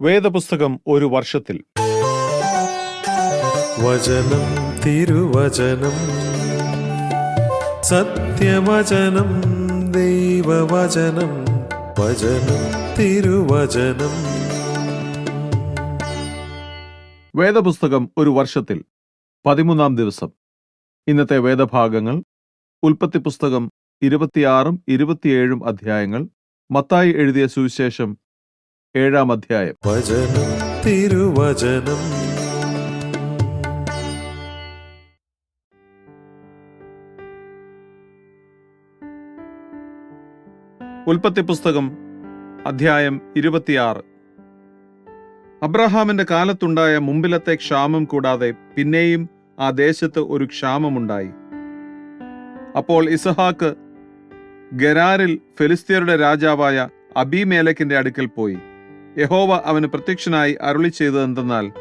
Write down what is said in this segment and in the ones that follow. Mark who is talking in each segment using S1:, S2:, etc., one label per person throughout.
S1: വേദപുസ്തകം ഒരു വർഷത്തിൽ.
S2: വചനം തിരുവചനം സത്യവചനം ദൈവവചനം വചനം തിരുവചനം.
S1: വേദപുസ്തകം ഒരു വർഷത്തിൽ. പതിമൂന്നാം ദിവസം. ഇന്നത്തെ വേദഭാഗങ്ങൾ ഉൽപ്പത്തി പുസ്തകം ഇരുപത്തിയാറും ഇരുപത്തിയേഴും അധ്യായങ്ങൾ മത്തായി എഴുതിയ സുവിശേഷം ഏഴാം അധ്യായം.
S2: വചനം തിരുവചനം.
S1: ഉൽപ്പത്തി പുസ്തകം അധ്യായം ഇരുപത്തിയാറ്. അബ്രഹാമിന്റെ കാലത്തുണ്ടായ മുമ്പിലത്തെ ക്ഷാമം കൂടാതെ പിന്നെയും ആ ദേശത്ത് ഒരു ക്ഷാമമുണ്ടായി. അപ്പോൾ ഇസഹാക്ക് ഗരാറിൽ ഫെലിസ്തീനയുടെ രാജാവായ അബിമേലക്കിന്റെ അടുക്കൽ പോയി. യഹോവ അവന് പ്രത്യക്ഷനായി അരുളി ചെയ്തത് എന്തെന്നാൽ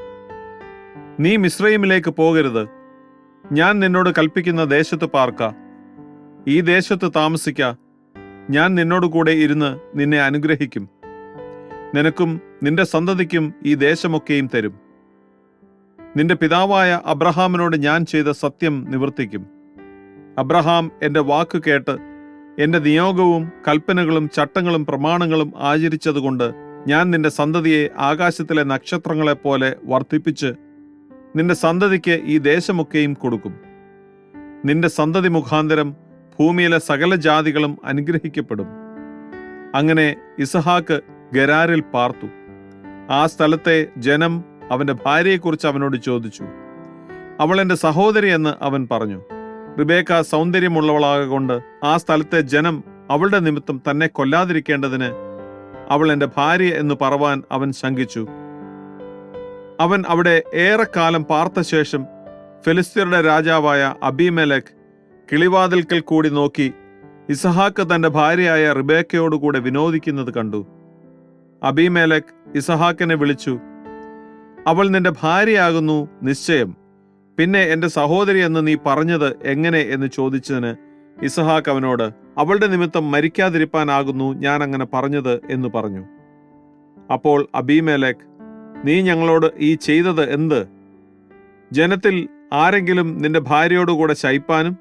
S1: നീ മിശ്രയിമിലേക്ക് പോകരുത്. ഞാൻ നിന്നോട് കൽപ്പിക്കുന്ന ദേശത്ത് പാർക്ക. ഈ ദേശത്ത് താമസിക്ക. ഞാൻ നിന്നോട് കൂടെ ഇരുന്ന് നിന്നെ അനുഗ്രഹിക്കും. നിനക്കും നിന്റെ സന്തതിക്കും ഈ ദേശമൊക്കെയും തരും. നിന്റെ പിതാവായ അബ്രഹാമിനോട് ഞാൻ ചെയ്ത സത്യം നിവർത്തിക്കും. അബ്രഹാം എന്റെ വാക്ക് കേട്ട് എന്റെ നിയോഗവും കൽപ്പനകളും ചട്ടങ്ങളും പ്രമാണങ്ങളും ആചരിച്ചതുകൊണ്ട് ഞാൻ നിന്റെ സന്തതിയെ ആകാശത്തിലെ നക്ഷത്രങ്ങളെ പോലെ വർദ്ധിപ്പിച്ച് നിന്റെ സന്തതിക്ക് ഈ ദേശമൊക്കെയും കൊടുക്കും. നിന്റെ സന്തതി മുഖാന്തരം ഭൂമിയിലെ സകല ജാതികളും അനുഗ്രഹിക്കപ്പെടും. അങ്ങനെ ഇസഹാക്ക് ഗരാറിൽ പാർത്തു. ആ സ്ഥലത്തെ ജനം അവന്റെ ഭാര്യയെക്കുറിച്ച് അവനോട് ചോദിച്ചു. അവൾ എന്റെ സഹോദരി എന്ന് അവൻ പറഞ്ഞു. റിബേക്ക സൗന്ദര്യമുള്ളവളാകൊണ്ട് ആ സ്ഥലത്തെ ജനം അവളുടെ നിമിത്തം തന്നെ കൊല്ലാതിരിക്കേണ്ടതിന് അവൾ എന്റെ ഭാര്യ എന്ന് പറവാൻ അവൻ ശങ്കിച്ചു. അവൻ അവിടെ ഏറെക്കാലം പാർത്ത ശേഷം ഫിലിസ്തീനയുടെ രാജാവായ അബിമേലക് കിളിവാതിൽക്കൽ കൂടി നോക്കി ഇസഹാക്ക് തന്റെ ഭാര്യയായ റിബേക്കയോടുകൂടെ വിനോദിക്കുന്നത് കണ്ടു. അബിമേലക് ഇസഹാക്കിനെ വിളിച്ചു അവൾ നിന്റെ ഭാര്യയാകുന്നു നിശ്ചയം. പിന്നെ എന്റെ സഹോദരി എന്ന് നീ പറഞ്ഞത് എങ്ങനെ? എന്ന് ചോദിച്ചതിന് ഇസഹാക്ക് അവനോട് അവളുടെ നിമിത്തം മരിക്കാതിരിപ്പാനാകുന്നു ഞാൻ അങ്ങനെ പറഞ്ഞത് എന്ന് പറഞ്ഞു. അപ്പോൾ അബീമേലേക്ക് നീ ഞങ്ങളോട് ഈ ചെയ്തത് എന്ത്? ജനത്തിൽ ആരെങ്കിലും നിന്റെ ഭാര്യയോടുകൂടെ ശയിപ്പാനും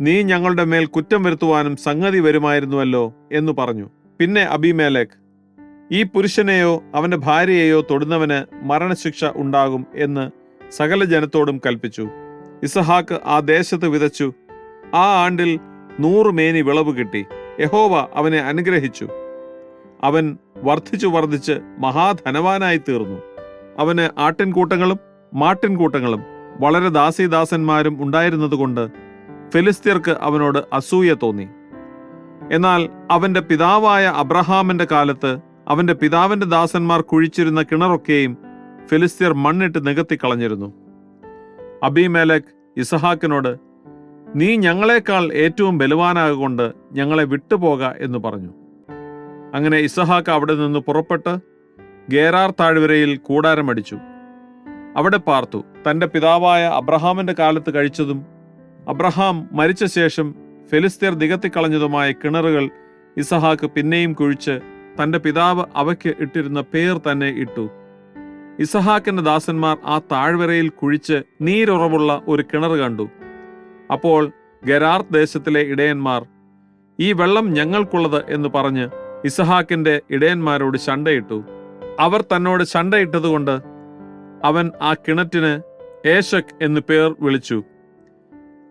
S1: നീ ഞങ്ങളുടെ മേൽ കുറ്റം വരുത്തുവാനും സംഗതി വരുമായിരുന്നുവല്ലോ എന്ന് പറഞ്ഞു. പിന്നെ അബിമേലക് ഈ പുരുഷനെയോ അവന്റെ ഭാര്യയെയോ തൊടുന്നവന് മരണശിക്ഷ ഉണ്ടാകും എന്ന് സകല ജനത്തോടും കൽപ്പിച്ചു. ഇസഹാക്ക് ആ ദേശത്ത് വിതച്ചു. ആ ആണ്ടിൽ നൂറ് മേനി വിളവ് കിട്ടി. യഹോവ അവനെ അനുഗ്രഹിച്ചു. അവൻ വർദ്ധിച്ചു വർദ്ധിച്ച് മഹാധനവാനായി തീർന്നു അവന് ആട്ടിൻകൂട്ടങ്ങളും മാട്ടിൻകൂട്ടങ്ങളും വളരെ ദാസീദാസന്മാരും ഉണ്ടായിരുന്നതുകൊണ്ട് ഫെലിസ്തീർക്ക് അവനോട് അസൂയ തോന്നി. എന്നാൽ അവന്റെ പിതാവായ അബ്രഹാമിന്റെ കാലത്ത് അവന്റെ പിതാവിന്റെ ദാസന്മാർ കുഴിച്ചിരുന്ന കിണറൊക്കെയും ഫിലിസ്തീർ മണ്ണിട്ട് നികത്തി കളഞ്ഞിരുന്നു അബിമേലക് ഇസഹാക്കിനോട് നീ ഞങ്ങളെക്കാൾ ഏറ്റവും ബലവാനാകൊണ്ട് ഞങ്ങളെ വിട്ടുപോക എന്ന് പറഞ്ഞു. അങ്ങനെ ഇസഹാക്ക് അവിടെ നിന്ന് പുറപ്പെട്ട് ഗേരാർ താഴ്വരയിൽ കൂടാരമടിച്ചു. അവിടെ പാർത്തു. തന്റെ പിതാവായ അബ്രഹാമിന്റെ കാലത്ത് കഴിച്ചതും അബ്രഹാം മരിച്ച ശേഷം ഫെലിസ്തീർ നികത്തിക്കളഞ്ഞതുമായ കിണറുകൾ ഇസഹാക്ക് പിന്നെയും കുഴിച്ച് തന്റെ പിതാവ് അവയ്ക്ക് ഇട്ടിരുന്ന പേർ തന്നെ ഇട്ടു. ഇസഹാക്കിന്റെ ദാസന്മാർ ആ താഴ്വരയിൽ കുഴിച്ച് നീരുറവുള്ള ഒരു കിണർ കണ്ടു. അപ്പോൾ ഗരാർ ദേശത്തിലെ ഇടയന്മാർ ഈ വെള്ളം ഞങ്ങൾക്കുള്ളത് എന്ന് പറഞ്ഞ് ഇസഹാക്കിന്റെ ഇടയന്മാരോട് ശണ്ടയിട്ടു. അവർ തന്നോട് ശണ്ടയിട്ടതുകൊണ്ട് അവൻ ആ കിണറ്റിന് ഏശക് എന്ന് പേർ വിളിച്ചു.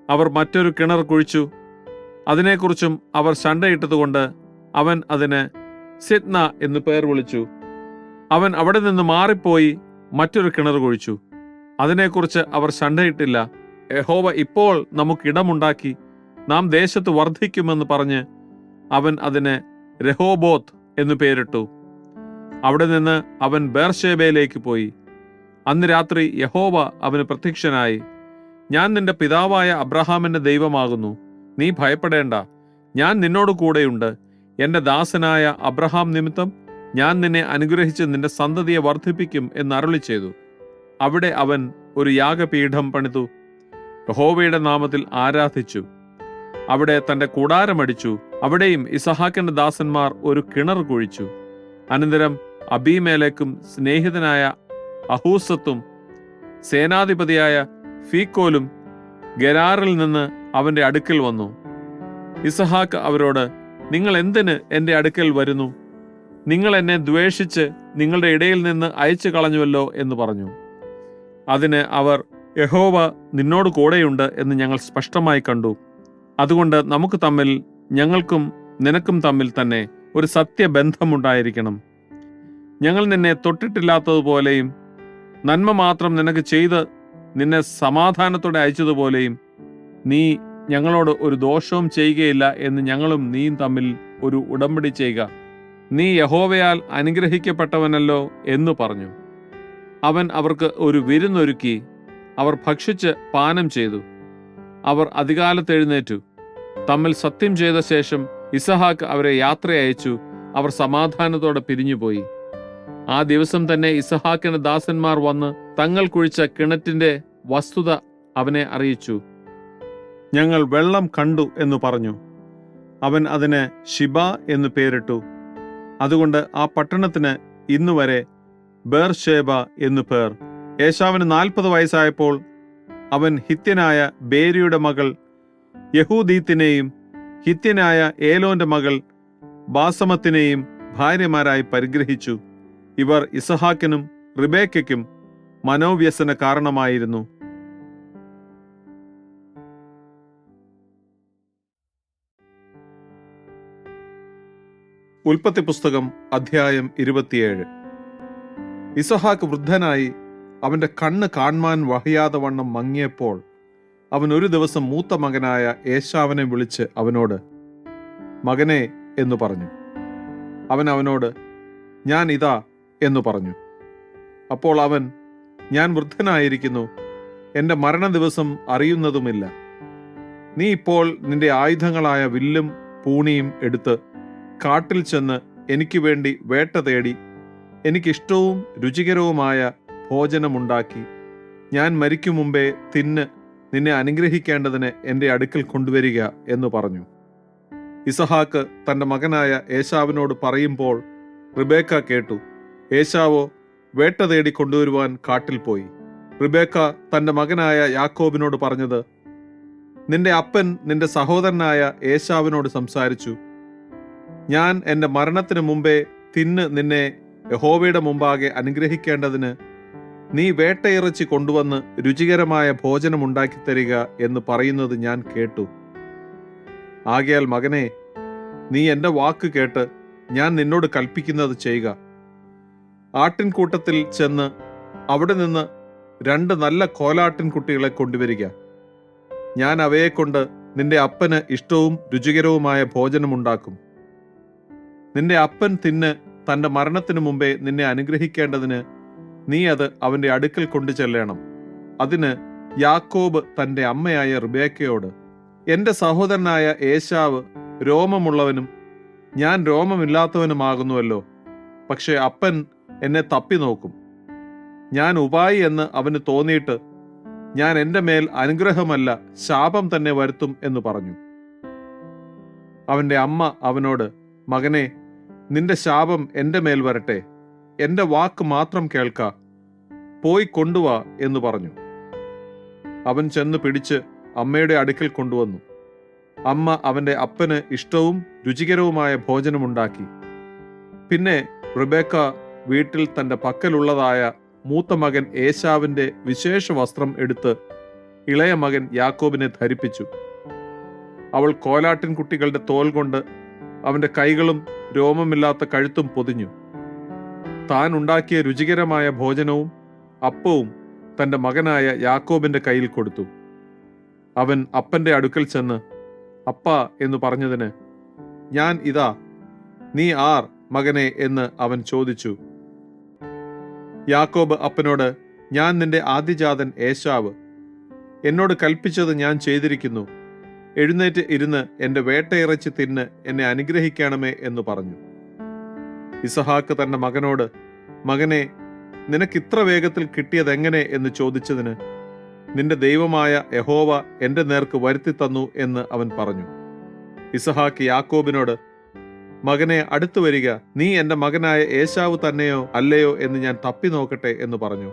S1: അവർ മറ്റൊരു കിണർ കുഴിച്ചു. അതിനെക്കുറിച്ചും അവർ ശണ്ടയിട്ടതുകൊണ്ട് അവൻ അതിന് സിദ്ന എന്ന് പേർ വിളിച്ചു. അവൻ അവിടെ നിന്ന് മാറിപ്പോയി മറ്റൊരു കിണർ കുഴിച്ചു. അതിനെക്കുറിച്ച് അവർ ശണ്ടയിട്ടില്ല. യഹോവ ഇപ്പോൾ നമുക്കിടമുണ്ടാക്കി നാം ദേശത്ത് വർദ്ധിക്കുമെന്ന് പറഞ്ഞ് അവൻ അതിനെ രഹോബോത്ത് എന്നു പേരിട്ടു. അവിടെ നിന്ന് അവൻ ബേർഷേബയിലേക്ക് പോയി. അന്ന് രാത്രി യഹോവ അവന് പ്രത്യക്ഷനായി ഞാൻ നിന്റെ പിതാവായ അബ്രഹാമിന്റെ ദൈവമാകുന്നു. നീ ഭയപ്പെടേണ്ട. ഞാൻ നിന്നോട് കൂടെയുണ്ട്. എന്റെ ദാസനായ അബ്രഹാം നിമിത്തം ഞാൻ നിന്നെ അനുഗ്രഹിച്ച് നിന്റെ സന്തതിയെ വർദ്ധിപ്പിക്കും എന്ന് അരുളി ചെയ്തു അവിടെ അവൻ ഒരു യാഗപീഠം പണിതു. യഹോവയുടെ നാമത്തിൽ ആരാധിച്ചു. അവിടെ തന്റെ കൂടാരമടിച്ചു അവിടെയും ഇസഹാക്കിന്റെ ദാസന്മാർ ഒരു കിണർ കുഴിച്ചു. അനന്തരം അബീമേലേക്കും സ്നേഹിതനായ അഹൂസത്തും സേനാധിപതിയായ ഫീക്കോലും ഗരാറിൽ നിന്ന് അവന്റെ അടുക്കൽ വന്നു. ഇസഹാക്ക് അവരോട് നിങ്ങൾ എന്തിന് എന്റെ അടുക്കൽ വരുന്നു? നിങ്ങൾ എന്നെ ദ്വേഷിച്ച് നിങ്ങളുടെ ഇടയിൽ നിന്ന് അയച്ചു കളഞ്ഞുവല്ലോ എന്ന് പറഞ്ഞു. അതിന് അവർ യഹോവ നിന്നോട് കൂടെയുണ്ട് എന്ന് ഞങ്ങൾ സ്പഷ്ടമായി കണ്ടു. അതുകൊണ്ട് നമുക്ക് തമ്മിൽ ഞങ്ങൾക്കും നിനക്കും തമ്മിൽ തന്നെ ഒരു സത്യബന്ധമുണ്ടായിരിക്കണം. ഞങ്ങൾ നിന്നെ തൊട്ടിട്ടില്ലാത്തതുപോലെയും നന്മ മാത്രം നിനക്ക് ചെയ്ത് നിന്നെ സമാധാനത്തോടെ അയച്ചതുപോലെയും നീ ഞങ്ങളോട് ഒരു ദോഷവും ചെയ്യുകയില്ല എന്ന് ഞങ്ങളും നീയും തമ്മിൽ ഒരു ഉടമ്പടി ചെയ്യുക. നീ യഹോവയാൽ അനുഗ്രഹിക്കപ്പെട്ടവനല്ലോ എന്ന് പറഞ്ഞു. അവൻ അവർക്ക് ഒരു വിരുന്നൊരുക്കി അവർ ഭക്ഷിച്ച് പാനം ചെയ്തു. അവർ അധികാലത്ത് എഴുന്നേറ്റു. തമ്മിൽ സത്യം ചെയ്ത ശേഷം ഇസഹാക്ക് അവരെ യാത്ര അയച്ചു. അവർ സമാധാനത്തോടെ പിരിഞ്ഞുപോയി. ആ ദിവസം തന്നെ ഇസഹാക്കിന്റെ ദാസന്മാർ വന്ന് തങ്ങൾ കുഴിച്ച കിണറ്റിന്റെ വസ്തുത അവനെ അറിയിച്ചു. ഞങ്ങൾ വെള്ളം കണ്ടു എന്ന് പറഞ്ഞു. അവൻ അതിന് ഷിബ എന്ന് പേരിട്ടു. അതുകൊണ്ട് ആ പട്ടണത്തിന് ഇന്നുവരെ ബേർഷേബ എന്നു പേർ. യേശാവിന് നാൽപ്പത് വയസ്സായപ്പോൾ അവൻ ഹിത്യനായ ബേരിയുടെ മകൾ യഹൂദീത്തിനെയും ഹിത്യനായ ഏലോന്റെ മകൾ ബാസമത്തിനെയും ഭാര്യമാരായി പരിഗ്രഹിച്ചു. ഇവർ ഇസഹാക്കിനും റിബേക്കയ്ക്കും മനോവ്യസന കാരണമായിരുന്നു. ഉൽപ്പത്തി പുസ്തകം അധ്യായം ഇരുപത്തിയേഴ്. ഇസഹാക്ക് വൃദ്ധനായി അവന്റെ കണ്ണ് കാണുവാൻ വഹിയാതെ വണ്ണം മങ്ങിയപ്പോൾ അവൻ ഒരു ദിവസം മൂത്ത മകനായ ഏശാവനെ വിളിച്ച് അവനോട് മകനെ എന്ന് പറഞ്ഞു. അവൻ അവനോട് ഞാൻ ഇതാ എന്ന് പറഞ്ഞു. അപ്പോൾ അവൻ ഞാൻ വൃദ്ധനായിരിക്കുന്നു. എന്റെ മരണ ദിവസം അറിയുന്നതുമില്ല. നീ ഇപ്പോൾ നിന്റെ ആയുധങ്ങളായ വില്ലും പൂണിയും എടുത്ത് കാട്ടിൽ ചെന്ന് എനിക്ക് വേണ്ടി വേട്ട തേടി എനിക്കിഷ്ടവും രുചികരവുമായ ഭോജനമുണ്ടാക്കി. ഞാൻ മരിക്കും മുമ്പേ തിന്ന് നിന്നെ അനുഗ്രഹിക്കേണ്ടതിന് എന്റെ അടുക്കൽ കൊണ്ടുവരിക എന്ന് പറഞ്ഞു. ഇസഹാക്ക് തന്റെ മകനായ ഏശാവിനോട് പറയുമ്പോൾ റിബേക്ക കേട്ടു. ഏശാവോ വേട്ട തേടി കൊണ്ടുവരുവാൻ കാട്ടിൽ പോയി. റിബേക്ക തന്റെ മകനായ യാക്കോബിനോട് പറഞ്ഞത് നിന്റെ അപ്പൻ നിന്റെ സഹോദരനായ ഏശാവിനോട് സംസാരിച്ചു. ഞാൻ എന്റെ മരണത്തിന് മുമ്പേ തിന്ന് നിന്നെ യഹോവയുടെ മുമ്പാകെ അനുഗ്രഹിക്കേണ്ടതിന് നീ വേട്ടയിറച്ചി കൊണ്ടുവന്ന് രുചികരമായ ഭോജനം ഉണ്ടാക്കി എന്ന് പറയുന്നത് ഞാൻ കേട്ടു. ആകയാൽ മകനെ നീ എന്റെ വാക്ക് കേട്ട് ഞാൻ നിന്നോട് കൽപ്പിക്കുന്നത് ചെയ്യുക. ആട്ടിൻകൂട്ടത്തിൽ ചെന്ന് അവിടെ നിന്ന് രണ്ട് നല്ല കോലാട്ടിൻ കുട്ടികളെ കൊണ്ടുവരിക. ഞാൻ അവയെ കൊണ്ട് നിന്റെ അപ്പന് ഇഷ്ടവും രുചികരവുമായ ഭോജനമുണ്ടാക്കും. നിന്റെ അപ്പൻ തിന്ന് തന്റെ മരണത്തിനു മുമ്പേ നിന്നെ അനുഗ്രഹിക്കേണ്ടതിന് നീ അത് അവന്റെ അടുക്കൽ കൊണ്ടു ചെല്ലണം അതിന് യാക്കോബ് തന്റെ അമ്മയായ റിബേക്കയോട് എന്റെ സഹോദരനായ ഏശാവ് രോമമുള്ളവനും ഞാൻ രോമമില്ലാത്തവനുമാകുന്നുവല്ലോ പക്ഷെ അപ്പൻ എന്നെ തപ്പി നോക്കും ഞാൻ ഉപായി എന്ന് അവന് തോന്നിയിട്ട് ഞാൻ എന്റെ മേൽ അനുഗ്രഹമല്ല ശാപം തന്നെ വരുത്തും എന്ന് പറഞ്ഞു. അവന്റെ അമ്മ അവനോട് മകനെ നിന്റെ ശാപം എന്റെ മേൽ വരട്ടെ. എന്റെ വാക്ക് മാത്രം കേൾക്ക. പോയി കൊണ്ടുവാ എന്ന് പറഞ്ഞു. അവൻ ചെന്ന് പിടിച്ച് അമ്മയുടെ അടുക്കൽ കൊണ്ടുവന്നു. അമ്മ അവന്റെ അപ്പന് ഇഷ്ടവും രുചികരവുമായ ഭോജനമുണ്ടാക്കി. പിന്നെ റിബേക്ക വീട്ടിൽ തന്റെ പക്കലുള്ളതായ മൂത്ത മകൻ ഏശാവിന്റെ വിശേഷ വസ്ത്രം എടുത്ത് ഇളയ മകൻ യാക്കോബിനെ ധരിപ്പിച്ചു. അവൾ കോലാട്ടിൻ കുട്ടികളുടെ തോൽ കൊണ്ട് അവന്റെ കൈകളും രോമമില്ലാത്ത കഴുത്തും പൊതിഞ്ഞു. താൻ ഉണ്ടാക്കിയ രുചികരമായ ഭോജനവും അപ്പവും തന്റെ മകനായ യാക്കോബിന്റെ കയ്യിൽ കൊടുത്തു. അവൻ അപ്പന്റെ അടുക്കൽ ചെന്ന് അപ്പ എന്ന് പറഞ്ഞതിന് ഞാൻ ഇതാ നീ ആർ മകനെ എന്ന് അവൻ ചോദിച്ചു. യാക്കോബ് അപ്പനോട് ഞാൻ നിന്റെ ആദ്യജാതൻ ഏശാവ്. എന്നോട് കൽപ്പിച്ചത് ഞാൻ ചെയ്തിരിക്കുന്നു. എഴുന്നേറ്റ് ഇരുന്ന് എന്റെ വേട്ടയിറച്ചി തിന്ന് എന്നെ അനുഗ്രഹിക്കണമേ എന്ന് പറഞ്ഞു. ഇസഹാക്ക് തന്റെ മകനോട് മകനെ നിനക്ക് ഇത്ര വേഗത്തിൽ കിട്ടിയതെങ്ങനെ? എന്ന് ചോദിച്ചതിന് നിന്റെ ദൈവമായ യഹോവ എന്റെ നേർക്ക് വരുത്തി തന്നു എന്ന് അവൻ പറഞ്ഞു. ഇസഹാക്ക് യാക്കോബിനോട് മകനെ അടുത്തു വരിക. നീ എന്റെ മകനായ ഏശാവ് തന്നെയോ അല്ലയോ എന്ന് ഞാൻ തപ്പി നോക്കട്ടെ എന്ന് പറഞ്ഞു.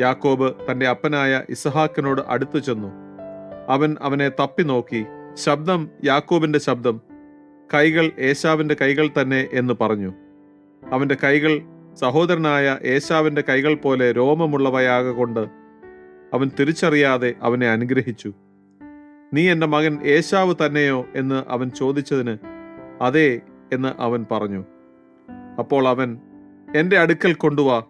S1: യാക്കോബ് തന്റെ അപ്പനായ ഇസഹാക്കിനോട് അടുത്തു ചെന്നു. അവൻ അവനെ തപ്പി നോക്കി. ശബ്ദം യാക്കോബിന്റെ ശബ്ദം കൈകൾ ഏശാവിന്റെ കൈകൾ തന്നെ എന്ന് പറഞ്ഞു. അവന്റെ കൈകൾ സഹോദരനായ ഏശാവിന്റെ കൈകൾ പോലെ രോമമുള്ളവയാകൊണ്ട് അവൻ തിരിച്ചറിയാതെ അവനെ അനുഗ്രഹിച്ചു. നീ എന്റെ മകൻ ഏശാവ് തന്നെയോ? എന്ന് അവൻ ചോദിച്ചതിന് അതെ എന്ന് അവൻ പറഞ്ഞു. അപ്പോൾ അവൻ എന്റെ അടുക്കൽ കൊണ്ടുവാ.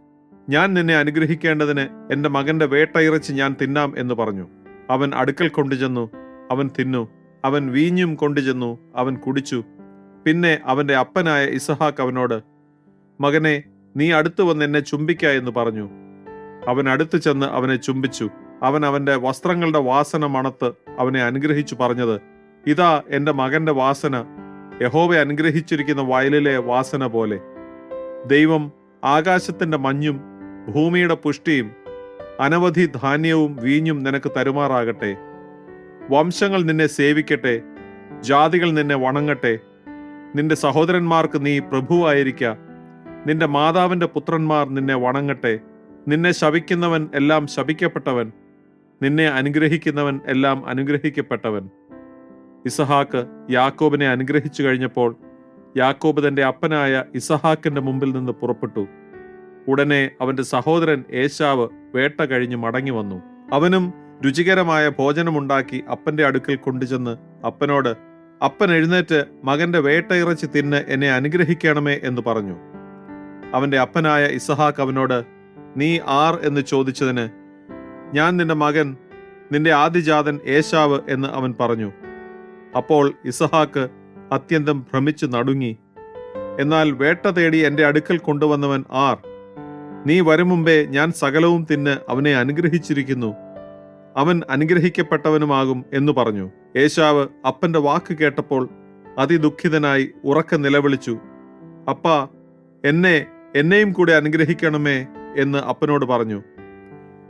S1: ഞാൻ നിന്നെ അനുഗ്രഹിക്കേണ്ടതിന് എന്റെ മകന്റെ വേട്ടയിറച്ചി ഞാൻ തിന്നാം എന്ന് പറഞ്ഞു. അവൻ അടുക്കൽ കൊണ്ടുചെന്നു. അവൻ തിന്നു. അവൻ വീഞ്ഞും കൊണ്ടുചെന്നു. അവൻ കുടിച്ചു. പിന്നെ അവന്റെ അപ്പനായ ഇസഹാക്ക് അവനോട് മകനെ നീ അടുത്തു വന്ന് എന്നെ ചുംബിക്ക എന്ന് പറഞ്ഞു. അവൻ അടുത്തു ചെന്ന് അവനെ ചുംബിച്ചു. അവൻ അവന്റെ വസ്ത്രങ്ങളുടെ വാസന മണത്ത് അവനെ അനുഗ്രഹിച്ചു പറഞ്ഞത് ഇതാ എന്റെ മകന്റെ വാസന. യഹോവെ അനുഗ്രഹിച്ചിരിക്കുന്ന വയലിലെ വാസന പോലെ. ദൈവം ആകാശത്തിന്റെ മഞ്ഞും ഭൂമിയുടെ പുഷ്ടിയും അനവധി ധാന്യവും വീഞ്ഞും നിനക്ക് തരുമാറാകട്ടെ. വംശങ്ങൾ നിന്നെ സേവിക്കട്ടെ. ജാതികൾ നിന്നെ വണങ്ങട്ടെ. നിന്റെ സഹോദരന്മാർക്ക് നീ പ്രഭുവായിരിക്ക. നിന്റെ മാതാവിന്റെ പുത്രന്മാർ നിന്നെ വണങ്ങട്ടെ. നിന്നെ ശവിക്കുന്നവൻ എല്ലാം ശപിക്കപ്പെട്ടവൻ നിന്നെ അനുഗ്രഹിക്കുന്നവൻ എല്ലാം അനുഗ്രഹിക്കപ്പെട്ടവൻ. ഇസഹാക്ക് യാക്കോബിനെ അനുഗ്രഹിച്ചു കഴിഞ്ഞപ്പോൾ യാക്കോബ് തന്റെ അപ്പനായ ഇസഹാക്കിന്റെ മുമ്പിൽ നിന്ന് പുറപ്പെട്ടു. ഉടനെ അവന്റെ സഹോദരൻ ഏശാവ് വേട്ട കഴിഞ്ഞ് മടങ്ങി വന്നു. അവനും രുചികരമായ ഭോജനമുണ്ടാക്കി അപ്പന്റെ അടുക്കൽ കൊണ്ടുചെന്ന് അപ്പനോട് അപ്പൻ എഴുന്നേറ്റ് മകന്റെ വേട്ടയിറച്ചി തിന്ന് എന്നെ അനുഗ്രഹിക്കണമേ എന്ന് പറഞ്ഞു. അവന്റെ അപ്പനായ ഇസഹാക്ക് അവനോട് നീ ആർ എന്ന് ചോദിച്ചതിന് ഞാൻ നിന്റെ മകൻ നിന്റെ ആദിജാതൻ ഏശാവ് എന്ന് അവൻ പറഞ്ഞു. അപ്പോൾ ഇസഹാക്ക് അത്യന്തം ഭ്രമിച്ചു നടുങ്ങി. എന്നാൽ വേട്ട തേടി എന്റെ അടുക്കൽ കൊണ്ടുവന്നവൻ ആർ. നീ വരും മുമ്പേ ഞാൻ സകലവും തിന്ന് അവനെ അനുഗ്രഹിച്ചിരിക്കുന്നു. അവൻ അനുഗ്രഹിക്കപ്പെട്ടവനുമാകും എന്ന് പറഞ്ഞു. ഏശാവ് അപ്പന്റെ വാക്ക് കേട്ടപ്പോൾ അതിദുഃഖിതനായി ഉറക്ക നിലവിളിച്ചു. അപ്പ എന്നെ എന്നെയും കൂടെ അനുഗ്രഹിക്കണമേ എന്ന് അപ്പനോട് പറഞ്ഞു.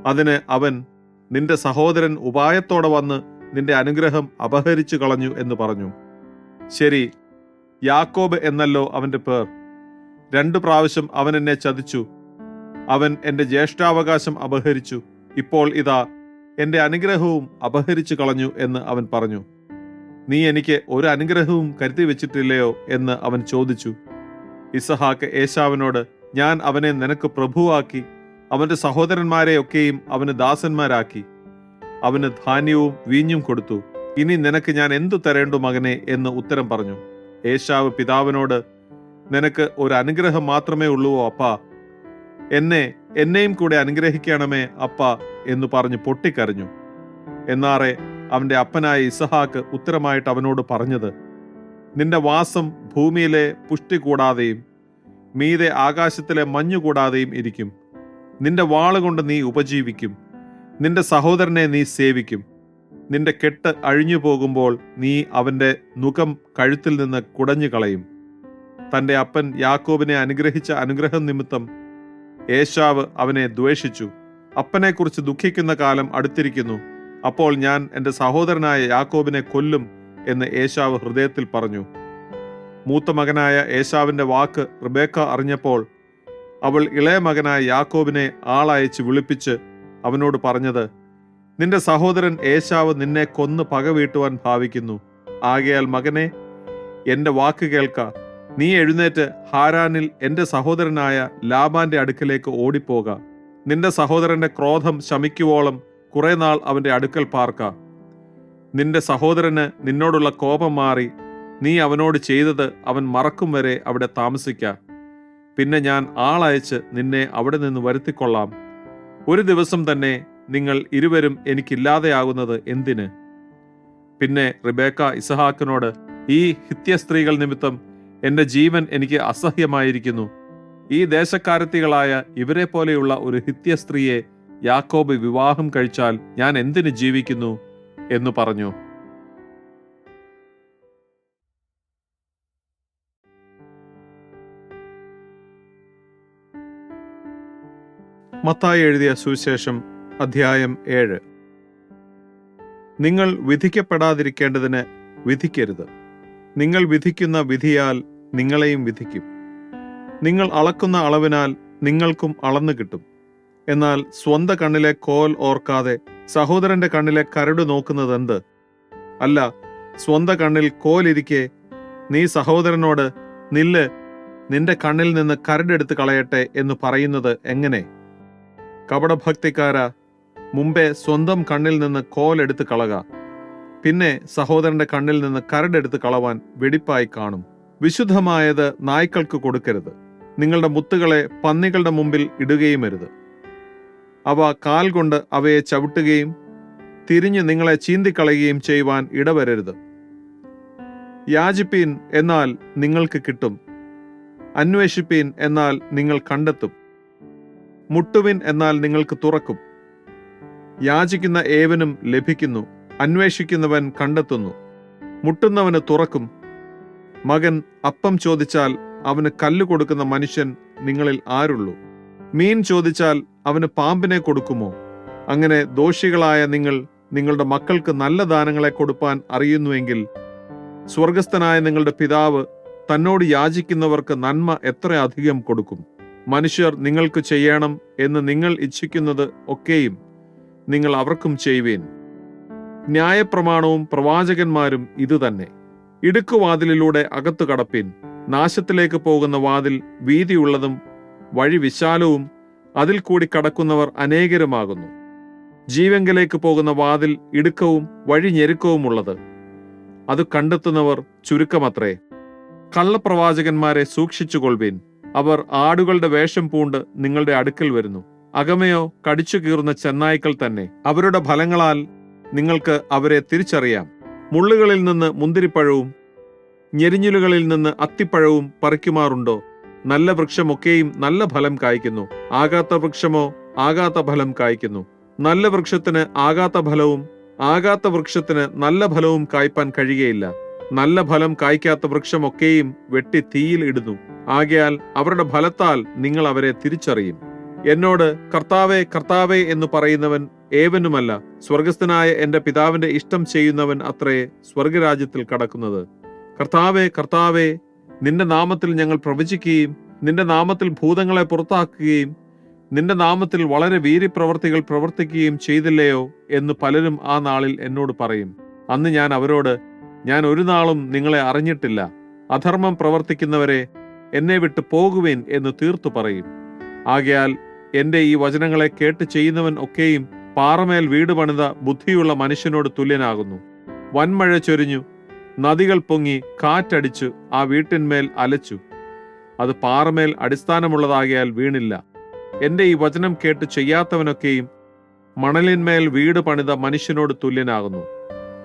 S1: അതിന് അവൻ നിന്റെ സഹോദരൻ ഉപായത്തോടെ വന്ന് നിന്റെ അനുഗ്രഹം അപഹരിച്ചു കളഞ്ഞു എന്ന് പറഞ്ഞു. ശരി യാക്കോബ് എന്നല്ലോ അവന്റെ പേർ. രണ്ടു പ്രാവശ്യം അവൻ എന്നെ ചതിച്ചു. അവൻ എന്റെ ജ്യേഷ്ഠാവകാശം അപഹരിച്ചു. ഇപ്പോൾ ഇതാ എന്റെ അനുഗ്രഹവും അപഹരിച്ചു കളഞ്ഞു എന്ന് അവൻ പറഞ്ഞു. നീ എനിക്ക് ഒരു അനുഗ്രഹവും കരുതി വെച്ചിട്ടില്ലയോ എന്ന് അവൻ ചോദിച്ചു. ഇസഹാക്ക് ഏശാവിനോട് ഞാൻ അവനെ നിനക്ക് പ്രഭുവാക്കി അവന്റെ സഹോദരന്മാരെ ഒക്കെയും അവന് ദാസന്മാരാക്കി. അവന് ധാന്യവും വീഞ്ഞും കൊടുത്തു. ഇനി നിനക്ക് ഞാൻ എന്തു തരേണ്ടു മകനെ? എന്ന് ഉത്തരം പറഞ്ഞു. ഏശാവ് പിതാവിനോട് നിനക്ക് ഒരു അനുഗ്രഹം മാത്രമേ ഉള്ളുവോ അപ്പാ? എന്നെ എന്നെയും കൂടെ അനുഗ്രഹിക്കണമേ അപ്പ? എന്ന് പറഞ്ഞ് പൊട്ടിക്കരഞ്ഞു. എന്നാറെ അവന്റെ അപ്പനായ ഇസഹാക്ക് ഉത്തരമായിട്ട് അവനോട് പറഞ്ഞത് നിന്റെ വാസം ഭൂമിയിലെ പുഷ്ടി കൂടാതെയും മീതെ ആകാശത്തിലെ മഞ്ഞു കൂടാതെയും ഇരിക്കും. നിന്റെ വാളുകൊണ്ട് നീ ഉപജീവിക്കും. നിന്റെ സഹോദരനെ നീ സേവിക്കും. നിന്റെ കെട്ട് അഴിഞ്ഞു പോകുമ്പോൾ നീ അവന്റെ നുഖം കഴുത്തിൽ നിന്ന് കുടഞ്ഞു കളയും. തന്റെ അപ്പൻ യാക്കോബിനെ അനുഗ്രഹിച്ച അനുഗ്രഹം നിമിത്തം ഏശാവ് അവനെ ദ്വേഷിച്ചു. അപ്പനെക്കുറിച്ച് ദുഃഖിക്കുന്ന കാലം അടുത്തിരിക്കുന്നു. അപ്പോൾ ഞാൻ എന്റെ സഹോദരനായ യാക്കോബിനെ കൊല്ലും എന്ന് ഏശാവ് ഹൃദയത്തിൽ പറഞ്ഞു. മൂത്ത മകനായ ഏശാവിന്റെ വാക്ക് റിബേക്ക അറിഞ്ഞപ്പോൾ അവൾ ഇളയ മകനായ യാക്കോബിനെ ആളയച്ച് വിളിപ്പിച്ച് അവനോട് പറഞ്ഞത് നിന്റെ സഹോദരൻ ഏശാവ് നിന്നെ കൊന്ന് പക വീട്ടുവാൻ ഭാവിക്കുന്നു. ആകയാൽ മകനെ എന്റെ വാക്ക് കേൾക്ക. നീ എഴുന്നേറ്റ് ഹാരാനിൽ എന്റെ സഹോദരനായ ലാബാന്റെ അടുക്കലേക്ക് ഓടിപ്പോക. നിന്റെ സഹോദരന്റെ ക്രോധം ശമിക്കുവോളം കുറെ നാൾ അവന്റെ അടുക്കൽ പാർക്ക. നിന്റെ സഹോദരന് നിന്നോടുള്ള കോപം മാറി നീ അവനോട് ചെയ്തത് അവൻ മറക്കും വരെ അവിടെ താമസിക്ക. പിന്നെ ഞാൻ ആളയച്ച് നിന്നെ അവിടെ നിന്ന് വരുത്തിക്കൊള്ളാം. ഒരു ദിവസം തന്നെ നിങ്ങൾ ഇരുവരും എനിക്കില്ലാതെയാകുന്നത് എന്തിന്? പിന്നെ റിബേക്ക ഇസഹാക്കിനോട് ഈ ഹിത്യ സ്ത്രീകൾ നിമിത്തം എന്റെ ജീവൻ എനിക്ക് അസഹ്യമായിരിക്കുന്നു. ഈ ദേശക്കാരത്തികളായ ഇവരെ പോലെയുള്ള ഒരു ഹിത്യ സ്ത്രീയെ യാക്കോബ് വിവാഹം കഴിച്ചാൽ ഞാൻ എന്തിന് ജീവിക്കുന്നു? എന്ന് പറഞ്ഞു. മത്തായി എഴുതിയ സുവിശേഷം അധ്യായം ഏഴ്. നിങ്ങൾ വിധിക്കപ്പെടാതിരിക്കേണ്ടതിന് വിധിക്കരുത്. നിങ്ങൾ വിധിക്കുന്ന വിധിയാൽ നിങ്ങളെയും വിധിക്കും. നിങ്ങൾ അളക്കുന്ന അളവിനാൽ നിങ്ങൾക്കും അളന്നു കിട്ടും. എന്നാൽ സ്വന്ത കണ്ണിലെ കോൽ ഓർക്കാതെ സഹോദരന്റെ കണ്ണിലെ കരട് നോക്കുന്നതെന്ത്? അല്ല സ്വന്ത കണ്ണിൽ കോലിരിക്കെ നീ സഹോദരനോട് നില്ല് നിന്റെ കണ്ണിൽ നിന്ന് കരടെടുത്ത് കളയട്ടെ എന്ന് പറയുന്നത് എങ്ങനെ? കപടഭക്തിക്കാര. മുമ്പേ സ്വന്തം കണ്ണിൽ നിന്ന് കോലെടുത്ത് കളക. പിന്നെ സഹോദരന്റെ കണ്ണിൽ നിന്ന് കരടെടുത്ത് കളവാൻ വെടിപ്പായി കാണും. വിശുദ്ധമായത് നായ്ക്കൾക്ക് കൊടുക്കരുത്. നിങ്ങളുടെ മുത്തുകളെ പന്നികളുടെ മുമ്പിൽ ഇടുകയും അരുത്. അവ കാൽ കൊണ്ട് അവയെ ചവിട്ടുകയും തിരിഞ്ഞ് നിങ്ങളെ ചീന്തിക്കളയുകയും ചെയ്യുവാൻ ഇടവരരുത്. യാചിപ്പീൻ എന്നാൽ നിങ്ങൾക്ക് കിട്ടും. അന്വേഷിപ്പീൻ എന്നാൽ നിങ്ങൾ കണ്ടെത്തും. മുട്ടുവിൻ എന്നാൽ നിങ്ങൾക്ക് തുറക്കും. യാചിക്കുന്ന ഏവനും ലഭിക്കുന്നു അന്വേഷിക്കുന്നവൻ കണ്ടെത്തുന്നു. മുട്ടുന്നവന് തുറക്കും. മകൻ അപ്പം ചോദിച്ചാൽ അവന് കല്ല് കൊടുക്കുന്ന മനുഷ്യൻ നിങ്ങളിൽ ആരുള്ളൂ. മീൻ ചോദിച്ചാൽ അവന് പാമ്പിനെ കൊടുക്കുമോ? അങ്ങനെ ദോഷികളായ നിങ്ങൾ നിങ്ങളുടെ മക്കൾക്ക് നല്ല ദാനങ്ങളെ കൊടുപ്പാൻ അറിയുന്നുവെങ്കിൽ സ്വർഗസ്ഥനായ നിങ്ങളുടെ പിതാവ് തന്നോട് യാചിക്കുന്നവർക്ക് നന്മ എത്ര അധികം കൊടുക്കും. മനുഷ്യർ നിങ്ങൾക്ക് ചെയ്യണം എന്ന് നിങ്ങൾ ഇച്ഛിക്കുന്നത് ഒക്കെയും നിങ്ങൾ അവർക്കും ചെയ്യുവേൻ. ന്യായപ്രമാണവും പ്രവാചകന്മാരും ഇതുതന്നെ ഇടുക്കുവാതിലിലൂടെ അകത്തു കടപ്പിൻ. നാശത്തിലേക്ക് പോകുന്ന വാതിൽ വീതിയുള്ളതും വഴി വിശാലവും അതിൽ കൂടി കടക്കുന്നവർ അനേകരുമാകുന്നു. ജീവങ്കലേക്ക് പോകുന്ന വാതിൽ ഇടുക്കവും വഴി ഞെരുക്കവുമുള്ളത് അത് കണ്ടെത്തുന്നവർ ചുരുക്കമത്രേ. കള്ളപ്രവാചകന്മാരെ സൂക്ഷിച്ചുകൊള്ളുവീൻ. അവർ ആടുകളുടെ വേഷം പൂണ്ട് നിങ്ങളുടെ അടുക്കൽ വരുന്നു. അകമയോ കടിച്ചു കീറുന്ന ചെന്നായ്ക്കൾ തന്നെ അവരുടെ ഫലങ്ങളാൽ നിങ്ങൾക്ക് അവരെ തിരിച്ചറിയാം. മുള്ളുകളിൽ നിന്ന് മുന്തിരിപ്പഴവും ഞെരിഞ്ഞിലുകളിൽ നിന്ന് അത്തിപ്പഴവും പറിക്കുമാറുണ്ടോ? നല്ല വൃക്ഷമൊക്കെയും നല്ല ഫലം കായ്ക്കുന്നു. ആകാത്ത വൃക്ഷമോ ആകാത്ത ഫലം കായ്ക്കുന്നു. നല്ല വൃക്ഷത്തിന് ആകാത്ത ഫലവും ആകാത്ത വൃക്ഷത്തിന് നല്ല ഫലവും കായ്പാൻ കഴിയുകയില്ല നല്ല ഫലം കായ്ക്കാത്ത വൃക്ഷമൊക്കെയും വെട്ടി തീയിൽ ഇടുന്നു. ആകയാൽ അവരുടെ ഫലത്താൽ നിങ്ങൾ അവരെ തിരിച്ചറിയും. എന്നോട് കർത്താവെ കർത്താവെ എന്ന് പറയുന്നവൻ ഏവനുമല്ല സ്വർഗസ്ഥനായ എന്റെ പിതാവിന്റെ ഇഷ്ടം ചെയ്യുന്നവൻ അത്രേ സ്വർഗരാജ്യത്തിൽ കടക്കുന്നത്. കർത്താവെ കർത്താവെ നിന്റെ നാമത്തിൽ ഞങ്ങൾ പ്രവചിക്കുകയും നിന്റെ നാമത്തിൽ ഭൂതങ്ങളെ പുറത്താക്കുകയും നിന്റെ നാമത്തിൽ വളരെ വീര്യപ്രവർത്തികൾ പ്രവർത്തിക്കുകയും ചെയ്തില്ലയോ എന്ന് പലരും ആ നാളിൽ എന്നോട് പറയും. അന്ന് ഞാൻ അവരോട് ഞാൻ ഒരു നാളും നിങ്ങളെ അറിഞ്ഞിട്ടില്ല. അധർമ്മം പ്രവർത്തിക്കുന്നവരെ എന്നെ വിട്ടു പോകുവേൻ എന്ന് തീർത്തു പറയും. ആകയാൽ എന്റെ ഈ വചനങ്ങളെ കേട്ട് ചെയ്യുന്നവൻ ഒക്കെയും പാറമേൽ വീട് പണിത ബുദ്ധിയുള്ള മനുഷ്യനോട് തുല്യനാകുന്നു. വൻമഴ ചൊരിഞ്ഞു. നദികൾ പൊങ്ങി കാറ്റടിച്ചു ആ വീട്ടിന്മേൽ അലച്ചു. അത് പാറമേൽ അടിസ്ഥാനമുള്ളതാകിയാൽ വീണില്ല. എന്റെ ഈ വചനം കേട്ട് ചെയ്യാത്തവനൊക്കെയും മണലിന്മേൽ വീട് പണിത മനുഷ്യനോട് തുല്യനാകുന്നു.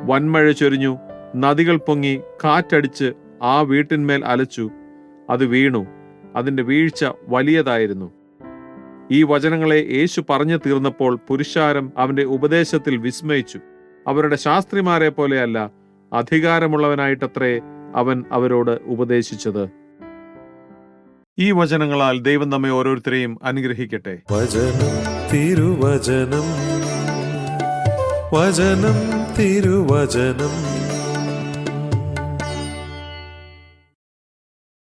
S1: വൻമഴ ചൊരിഞ്ഞു. നദികൾ പൊങ്ങി കാറ്റടിച്ച് ആ വീട്ടിന്മേൽ അലച്ചു. അത് വീണു. അതിന്റെ വീഴ്ച വലിയതായിരുന്നു. ഈ വചനങ്ങളെ യേശു പറഞ്ഞു തീർന്നപ്പോൾ പുരുഷാരം അവന്റെ ഉപദേശത്തിൽ വിസ്മയിച്ചു. അവരുടെ ശാസ്ത്രിമാരെ പോലെയല്ല അധികാരമുള്ളവനായിട്ടത്രേ അവൻ അവരോട് ഉപദേശിച്ചത്. ഈ വചനങ്ങളാൽ ദൈവം നമ്മെ ഓരോരുത്തരെയും അനുഗ്രഹിക്കട്ടെ.
S2: വചനം തിരുവചനം. വചനം തിരുവചനം.